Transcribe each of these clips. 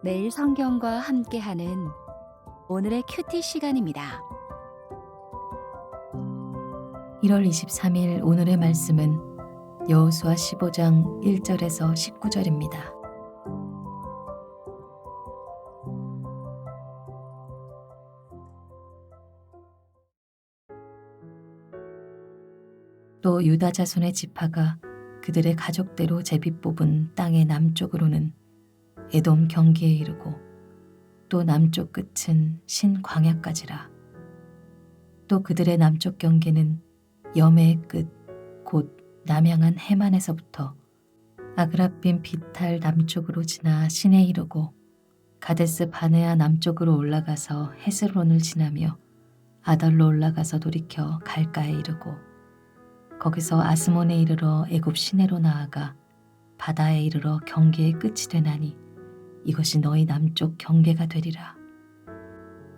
매일 성경과 함께하는 오늘의 큐티 시간입니다. 1월 23일 오늘의 말씀은 여호수아 15장 1절에서 19절입니다. 또 유다 자손의 지파가 그들의 가족대로 제비 뽑은 땅의 남쪽으로는 에돔 경기에 이르고 또 남쪽 끝은 신광야까지라. 또 그들의 남쪽 경계는 염해의 끝 곧 남양한 해만에서부터 아그라빈 비탈 남쪽으로 지나 신에 이르고 가데스 바네아 남쪽으로 올라가서 헤스론을 지나며 아달로 올라가서 돌이켜 갈가에 이르고 거기서 아스몬에 이르러 애굽 시내로 나아가 바다에 이르러 경계의 끝이 되나니 이것이 너희 남쪽 경계가 되리라.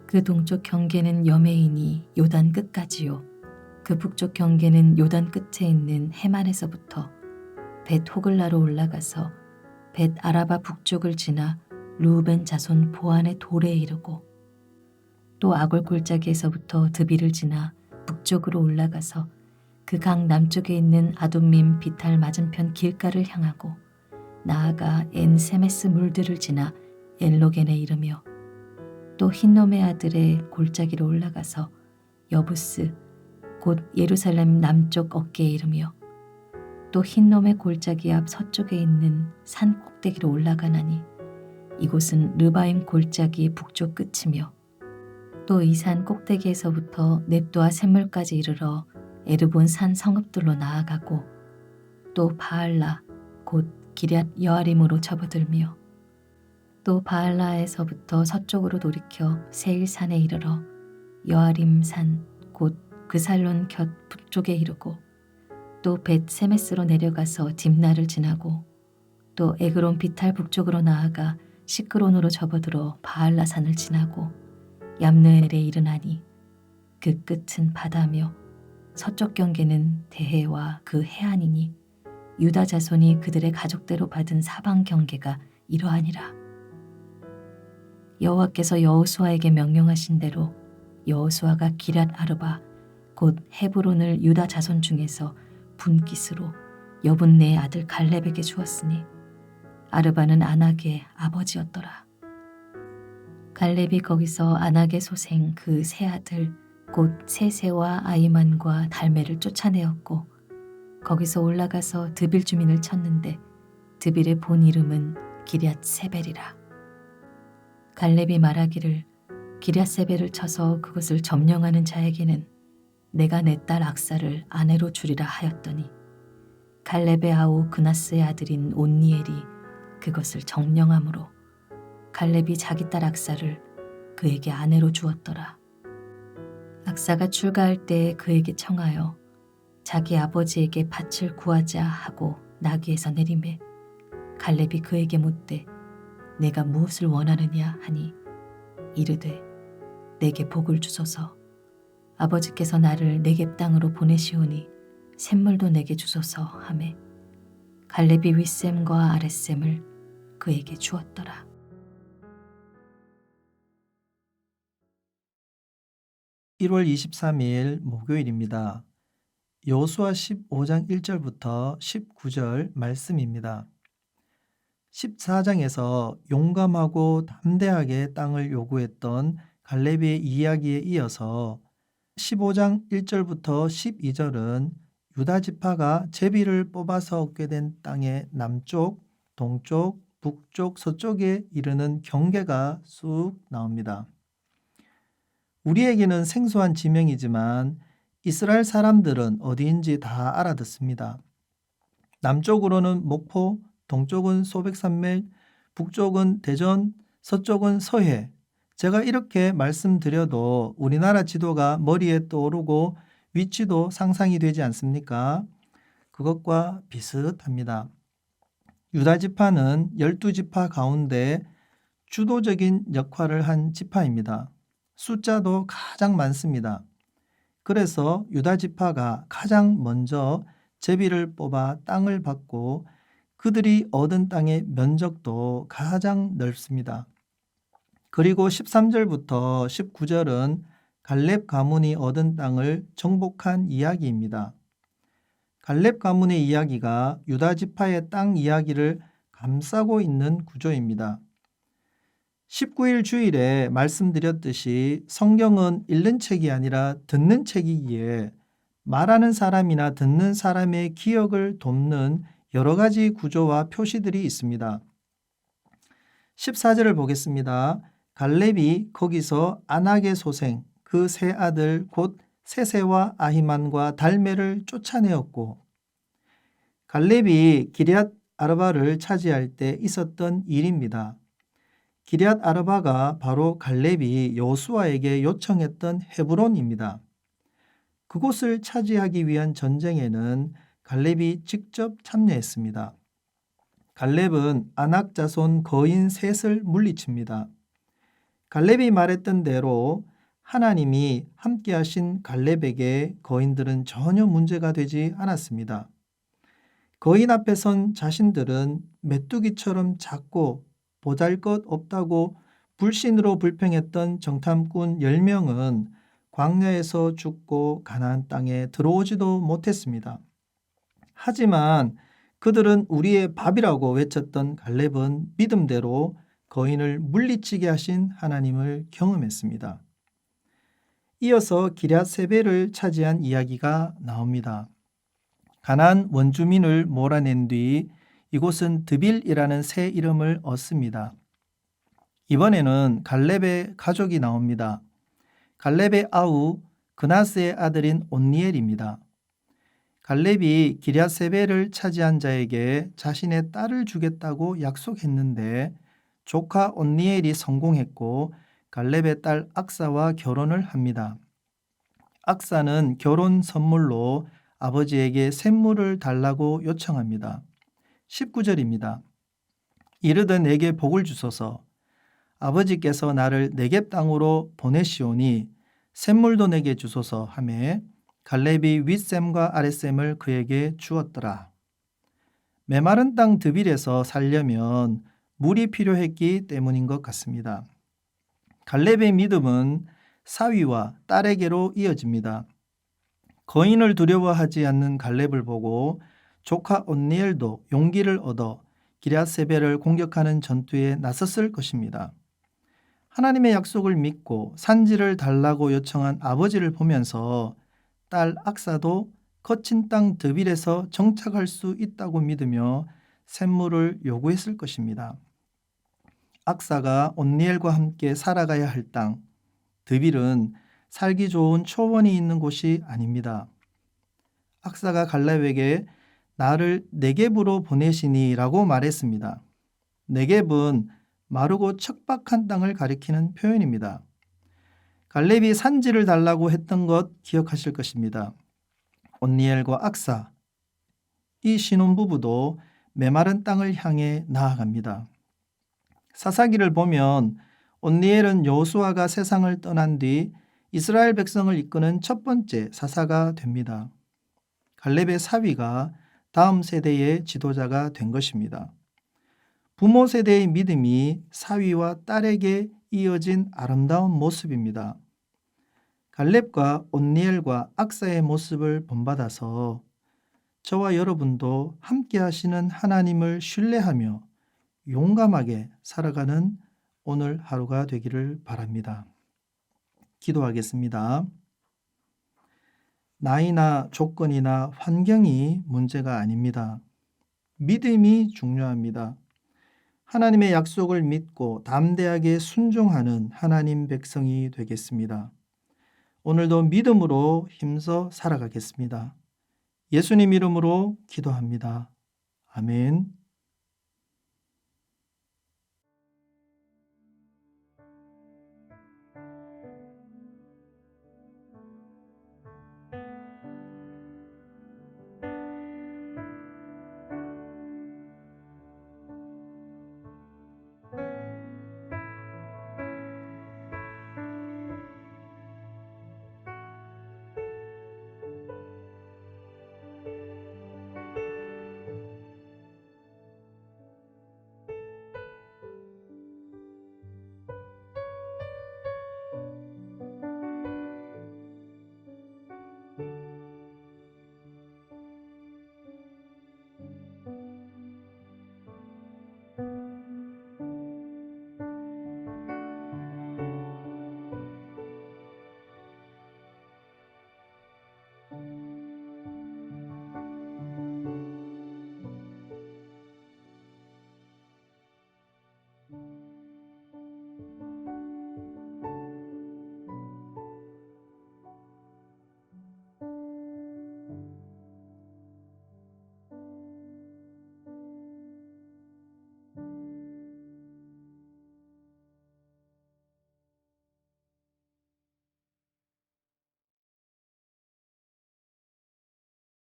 그 동쪽 경계는 여메인이 요단 끝까지요. 그 북쪽 경계는 요단 끝에 있는 해만에서부터 벳 호글라로 올라가서 벳 아라바 북쪽을 지나 루벤 자손 보안의 돌에 이르고 또 아골 골짜기에서부터 드비를 지나 북쪽으로 올라가서 그 강 남쪽에 있는 아둠민 비탈 맞은편 길가를 향하고 나아가 엔 세메스 물들을 지나 엘로겐에 이르며 또 흰놈의 아들의 골짜기로 올라가서 여부스 곧 예루살렘 남쪽 어깨에 이르며 또 흰놈의 골짜기 앞 서쪽에 있는 산 꼭대기로 올라가나니 이곳은 르바임 골짜기 북쪽 끝이며 또 이 산 꼭대기에서부터 넵도아 샘물까지 이르러 에르본 산 성읍들로 나아가고 또 바알라 곧 기럇 여아림으로 접어들며 또 바알라에서부터 서쪽으로 돌이켜 세일산에 이르러 여아림산 곧 그살론 곁 북쪽에 이르고 또 벳세메스로 내려가서 딥나를 지나고 또 에그론 비탈 북쪽으로 나아가 시크론으로 접어들어 바알라산을 지나고 얌느엘에 이르나니 그 끝은 바다며 서쪽 경계는 대해와 그 해안이니 유다 자손이 그들의 가족대로 받은 사방 경계가 이러하니라. 여호와께서 여호수아에게 명령하신 대로 여호수아가 기랏 아르바 곧 헤브론을 유다 자손 중에서 분깃으로 여분네의 아들 갈렙에게 주었으니 아르바는 아낙의 아버지였더라. 갈렙이 거기서 아낙의 소생 그 세 아들 곧 세세와 아이만과 달메를 쫓아내었고 거기서 올라가서 드빌 주민을 쳤는데 드빌의 본 이름은 기럇 세벨이라. 갈렙이 말하기를 기럇 세벨을 쳐서 그것을 점령하는 자에게는 내가 내 딸 악사를 아내로 주리라 하였더니 갈렙의 아우 그나스의 아들인 온니엘이 그것을 정령함으로 갈렙이 자기 딸 악사를 그에게 아내로 주었더라. 악사가 출가할 때 그에게 청하여 자기 아버지에게 밭을 구하자 하고 나귀에서 내림에 갈렙이 그에게 묻되 내가 무엇을 원하느냐 하니 이르되 내게 복을 주소서 아버지께서 나를 내게 땅으로 보내시오니 샘물도 내게 주소서 하매 갈렙이 윗샘과 아랫샘을 그에게 주었더라. 일월 23일 목요일입니다. 여호수아 15장 1절부터 19절 말씀입니다. 14장에서 용감하고 담대하게 땅을 요구했던 갈렙의 이야기에 이어서 15장 1절부터 12절은 유다 지파가 제비를 뽑아서 얻게 된 땅의 남쪽, 동쪽, 북쪽, 서쪽에 이르는 경계가 쑥 나옵니다. 우리에게는 생소한 지명이지만 이스라엘 사람들은 어디인지 다 알아듣습니다. 남쪽으로는 목포, 동쪽은 소백산맥, 북쪽은 대전, 서쪽은 서해. 제가 이렇게 말씀드려도 우리나라 지도가 머리에 떠오르고 위치도 상상이 되지 않습니까? 그것과 비슷합니다. 유다 지파는 열두 지파 가운데 주도적인 역할을 한 지파입니다. 숫자도 가장 많습니다. 그래서 유다 지파가 가장 먼저 제비를 뽑아 땅을 받고 그들이 얻은 땅의 면적도 가장 넓습니다. 그리고 13절부터 19절은 갈렙 가문이 얻은 땅을 정복한 이야기입니다. 갈렙 가문의 이야기가 유다 지파의 땅 이야기를 감싸고 있는 구조입니다. 19일 주일에 말씀드렸듯이 성경은 읽는 책이 아니라 듣는 책이기에 말하는 사람이나 듣는 사람의 기억을 돕는 여러 가지 구조와 표시들이 있습니다. 14절을 보겠습니다. 갈렙이 거기서 아낙의 소생 그 세 아들 곧 세세와 아히만과 달메를 쫓아내었고 갈렙이 기럇 아르바를 차지할 때 있었던 일입니다. 기럇 아르바가 바로 갈렙이 여호수아에게 요청했던 헤브론입니다. 그곳을 차지하기 위한 전쟁에는 갈렙이 직접 참여했습니다. 갈렙은 아낙 자손 거인 셋을 물리칩니다. 갈렙이 말했던 대로 하나님이 함께하신 갈렙에게 거인들은 전혀 문제가 되지 않았습니다. 거인 앞에 선 자신들은 메뚜기처럼 작고 보잘 것 없다고 불신으로 불평했던 정탐꾼 10명은 광야에서 죽고 가나안 땅에 들어오지도 못했습니다. 하지만 그들은 우리의 밥이라고 외쳤던 갈렙은 믿음대로 거인을 물리치게 하신 하나님을 경험했습니다. 이어서 기럇 세베를 차지한 이야기가 나옵니다. 가난 원주민을 몰아낸 뒤 이곳은 드빌이라는 새 이름을 얻습니다. 이번에는 갈렙의 가족이 나옵니다. 갈렙의 아우 그나스의 아들인 온니엘입니다. 갈렙이 기랴세베를 차지한 자에게 자신의 딸을 주겠다고 약속했는데 조카 온니엘이 성공했고 갈렙의 딸 악사와 결혼을 합니다. 악사는 결혼 선물로 아버지에게 샘물을 달라고 요청합니다. 19절입니다. 이르되 내게 복을 주소서 아버지께서 나를 내겝 땅으로 보내시오니 샘물도 내게 주소서 하매 갈렙이 윗샘과 아랫샘을 그에게 주었더라. 메마른 땅 드빌에서 살려면 물이 필요했기 때문인 것 같습니다. 갈렙의 믿음은 사위와 딸에게로 이어집니다. 거인을 두려워하지 않는 갈렙을 보고 조카 온니엘도 용기를 얻어 기랴세벨을 공격하는 전투에 나섰을 것입니다. 하나님의 약속을 믿고 산지를 달라고 요청한 아버지를 보면서 딸 악사도 거친 땅 드빌에서 정착할 수 있다고 믿으며 샘물을 요구했을 것입니다. 악사가 온니엘과 함께 살아가야 할 땅, 드빌은 살기 좋은 초원이 있는 곳이 아닙니다. 악사가 갈렙에게 나를 네겝으로 보내시니라고 말했습니다. 네겝은 마르고 척박한 땅을 가리키는 표현입니다. 갈렙이 산지를 달라고 했던 것 기억하실 것입니다. 온니엘과 악사, 이 신혼부부도 메마른 땅을 향해 나아갑니다. 사사기를 보면 온니엘은 여호수아가 세상을 떠난 뒤 이스라엘 백성을 이끄는 첫 번째 사사가 됩니다. 갈렙의 사위가 다음 세대의 지도자가 된 것입니다. 부모 세대의 믿음이 사위와 딸에게 이어진 아름다운 모습입니다. 갈렙과 온니엘과 악사의 모습을 본받아서 저와 여러분도 함께 하시는 하나님을 신뢰하며 용감하게 살아가는 오늘 하루가 되기를 바랍니다. 기도하겠습니다. 나이나 조건이나 환경이 문제가 아닙니다. 믿음이 중요합니다. 하나님의 약속을 믿고 담대하게 순종하는 하나님 백성이 되겠습니다. 오늘도 믿음으로 힘써 살아가겠습니다. 예수님 이름으로 기도합니다. 아멘.